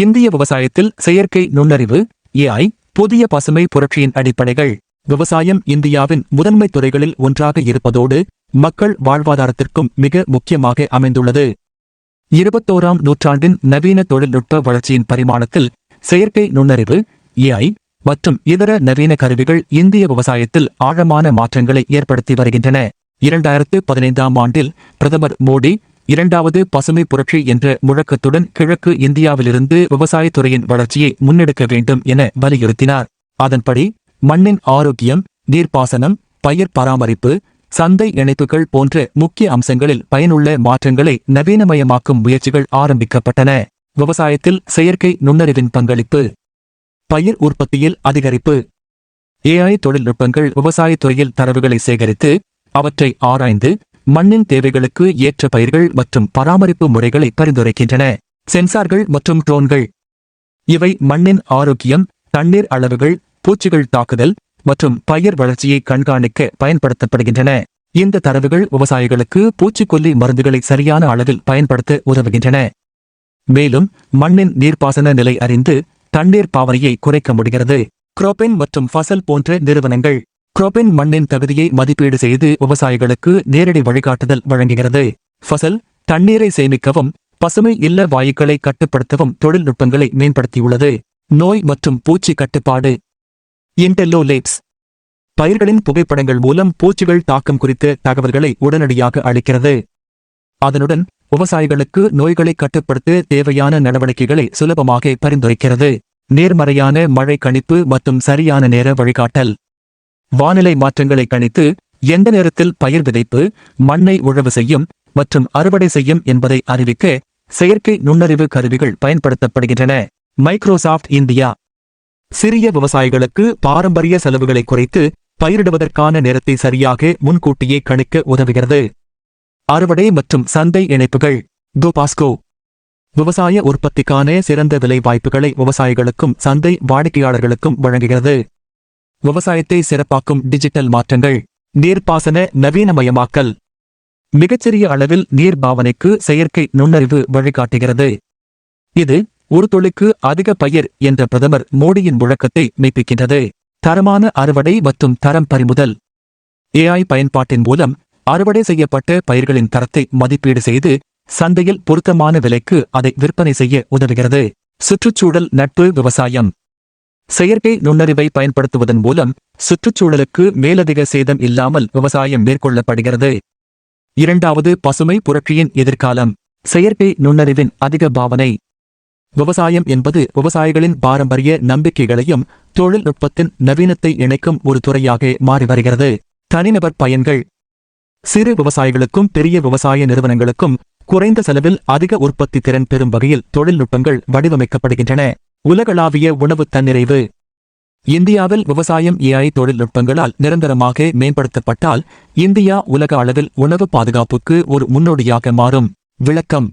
இந்திய விவசாயத்தில் செயற்கை நுண்ணறிவு ஏஐ புதிய பசுமை புரட்சியின் அடிப்படைகள். விவசாயம் இந்தியாவின் முதன்மை துறைகளில் ஒன்றாக இருப்பதோடு மக்கள் வாழ்வாதாரத்திற்கும் மிக முக்கியமாக அமைந்துள்ளது. இருபத்தோராம் நூற்றாண்டின் நவீன தொழில்நுட்ப வளர்ச்சியின் பரிமாணத்தில் செயற்கை நுண்ணறிவு ஏஐ மற்றும் இதர நவீன கருவிகள் இந்திய விவசாயத்தில் ஆழமான மாற்றங்களை ஏற்படுத்தி வருகின்றன. இரண்டாயிரத்து பதினைந்தாம் ஆண்டில் பிரதமர் மோடி இரண்டாவது பசுமை புரட்சி என்ற முழக்கத்துடன் கிழக்கு இந்தியாவிலிருந்து விவசாயத்துறையின் வளர்ச்சியை முன்னெடுக்க வேண்டும் என வலியுறுத்தினார். அதன்படி மண்ணின் ஆரோக்கியம் நீர்ப்பாசனம் பயிர் பராமரிப்பு சந்தை இணைப்புகள் போன்ற முக்கிய அம்சங்களில் பயனுள்ள மாற்றங்களை நவீனமயமாக்கும் முயற்சிகள் ஆரம்பிக்கப்பட்டன. விவசாயத்தில் செயற்கை நுண்ணறிவின் பங்களிப்பு பயிர் உற்பத்தியில் அதிகரிப்பு ஏஐ தொழில்நுட்பங்கள் விவசாயத்துறையில் தரவுகளை சேகரித்து அவற்றை ஆராய்ந்து மண்ணின் தேவைகளுக்கு ஏற்ற பயிர்கள் மற்றும் பராமரிப்பு முறைகளை பரிந்துரைக்கின்றன. சென்சார்கள் மற்றும் ட்ரோன்கள். இவை மண்ணின் ஆரோக்கியம் தண்ணீர் அளவுகள் பூச்சிகள் தாக்குதல் மற்றும் பயிர் வளர்ச்சியை கண்காணிக்க பயன்படுத்தப்படுகின்றன. இந்த தரவுகள் விவசாயிகளுக்கு பூச்சிக்கொல்லி மருந்துகளை சரியான அளவில் பயன்படுத்த உதவுகின்றன. மேலும் மண்ணின் நீர்ப்பாசன நிலை அறிந்து தண்ணீர் பாவனையை குறைக்க முடிகிறது. குரோபென் மற்றும் ஃபசல் போன்ற நிறுவனங்கள் குரோபென் மண்ணின் தகுதியை மதிப்பீடு செய்து விவசாயிகளுக்கு நேரடி வழிகாட்டுதல் வழங்குகிறது. ஃபசல் தண்ணீரை சேமிக்கவும் பசுமை இல்ல வாயுக்களை கட்டுப்படுத்தவும் தொழில்நுட்பங்களை மேம்படுத்தியுள்ளது. நோய் மற்றும் பூச்சி கட்டுப்பாடு. இன்டெல்லோ லேப்ஸ் பயிர்களின் புகைப்படங்கள் மூலம் பூச்சிகள் தாக்கம் குறித்த தகவல்களை உடனடியாக அளிக்கிறது. அதனுடன் விவசாயிகளுக்கு நோய்களை கட்டுப்படுத்த தேவையான நடவடிக்கைகளை சுலபமாக பரிந்துரைக்கிறது. நேர்மறையான மழை கணிப்பு மற்றும் சரியான நேர வழிகாட்டல். வானிலை மாற்றங்களை கணித்து எந்த நேரத்தில் பயிர் விதைப்பு மண்ணை உழவு செய்யும் மற்றும் அறுவடை செய்யும் என்பதை அறிவிக்க செயற்கை நுண்ணறிவு கருவிகள் பயன்படுத்தப்படுகின்றன. Microsoft India. சிறிய விவசாயிகளுக்கு பாரம்பரிய செலவுகளை குறைத்து பயிரிடுவதற்கான நேரத்தை சரியாக முன்கூட்டியே கணிக்க உதவுகிறது. அறுவடை மற்றும் சந்தை இணைப்புகள். கோபாஸ்கோ விவசாய உற்பத்திக்கான சிறந்த விலை வாய்ப்புகளை விவசாயிகளுக்கும் சந்தை வாடிக்கையாளர்களுக்கும் வழங்குகிறது. விவசாயத்தை சிறப்பாக்கும் டிஜிட்டல் மாற்றங்கள் நீர்ப்பாசன நவீனமயமாக்கல். மிகச்சிறிய அளவில் நீர் பாவனைக்கு செயற்கை நுண்ணறிவு வழிகாட்டுகிறது. இது ஒரு தொழிலுக்கு அதிக பயிர் என்ற பிரதமர் மோடியின் முழக்கத்தை மெய்ப்பிக்கின்றது. தரமான அறுவடை மற்றும் தரம் பறிமுதல். ஏஐ பயன்பாட்டின் மூலம் அறுவடை செய்யப்பட்ட பயிர்களின் தரத்தை மதிப்பீடு செய்து சந்தையில் பொருத்தமான விலைக்கு அதை விற்பனை செய்ய உதவுகிறது. சுற்றுச்சூழல் நட்பு விவசாயம். செயற்கை நுண்ணறிவை பயன்படுத்துவதன் மூலம் சுற்றுச்சூழலுக்கு மேலதிக சேதம் இல்லாமல் விவசாயம் மேற்கொள்ளப்படுகிறது. இரண்டாவது பசுமை புரட்சியின் எதிர்காலம். செயற்கை நுண்ணறிவின் அதிக பாவனை. விவசாயம் என்பது விவசாயிகளின் பாரம்பரிய நம்பிக்கைகளையும் தொழில்நுட்பத்தின் நவீனத்தை இணைக்கும் ஒரு துறையாக மாறி வருகிறது. தனிநபர் பயன்கள். சிறு விவசாயிகளுக்கும் பெரிய விவசாய நிறுவனங்களுக்கும் குறைந்த செலவில் அதிக உற்பத்தி திறன் பெறும் வகையில் தொழில்நுட்பங்கள் வடிவமைக்கப்படுகின்றன. உலகளாவிய உணவு தன்னிறைவு. இந்தியாவில் விவசாயம் ஏஐ தொழில்நுட்பங்களால் நிரந்தரமாக மேம்படுத்தப்பட்டால் இந்தியா உலக அளவில் உணவு பாதுகாப்புக்கு ஒரு முன்னோடியாக மாறும். விளக்கம்.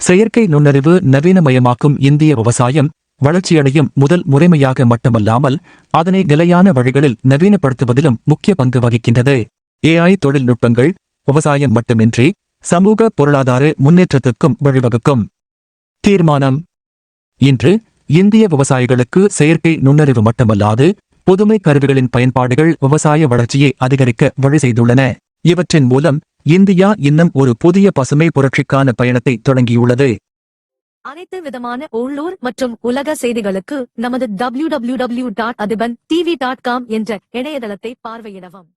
செயற்கை நுண்ணறிவு நவீனமயமாக்கும் இந்திய விவசாயம் வளர்ச்சியடையும் முதல் முறைமையாக மட்டுமல்லாமல் அதனை நிலையான வழிகளில் நவீனப்படுத்துவதிலும் முக்கிய பங்கு வகிக்கின்றது. ஏஐ தொழில்நுட்பங்கள் விவசாயம் மட்டுமின்றி சமூக பொருளாதார முன்னேற்றத்திற்கும் வழிவகுக்கும். தீர்மானம். இன்று இந்திய விவசாயிகளுக்கு செயற்கை நுண்ணறிவு மட்டுமல்லாது புதுமை கருவிகளின் பயன்பாடுகள் விவசாய வளர்ச்சியை அதிகரிக்க வழி செய்துள்ளன. இவற்றின் மூலம் இந்தியா இன்னும் ஒரு புதிய பசுமை புரட்சிக்கான பயணத்தை தொடங்கியுள்ளது. அனைத்து விதமான உள்ளூர் மற்றும் உலக செய்திகளுக்கு நமது W W W dot Athiban TV dot com என்ற இணையதளத்தை பார்வையிடவும்.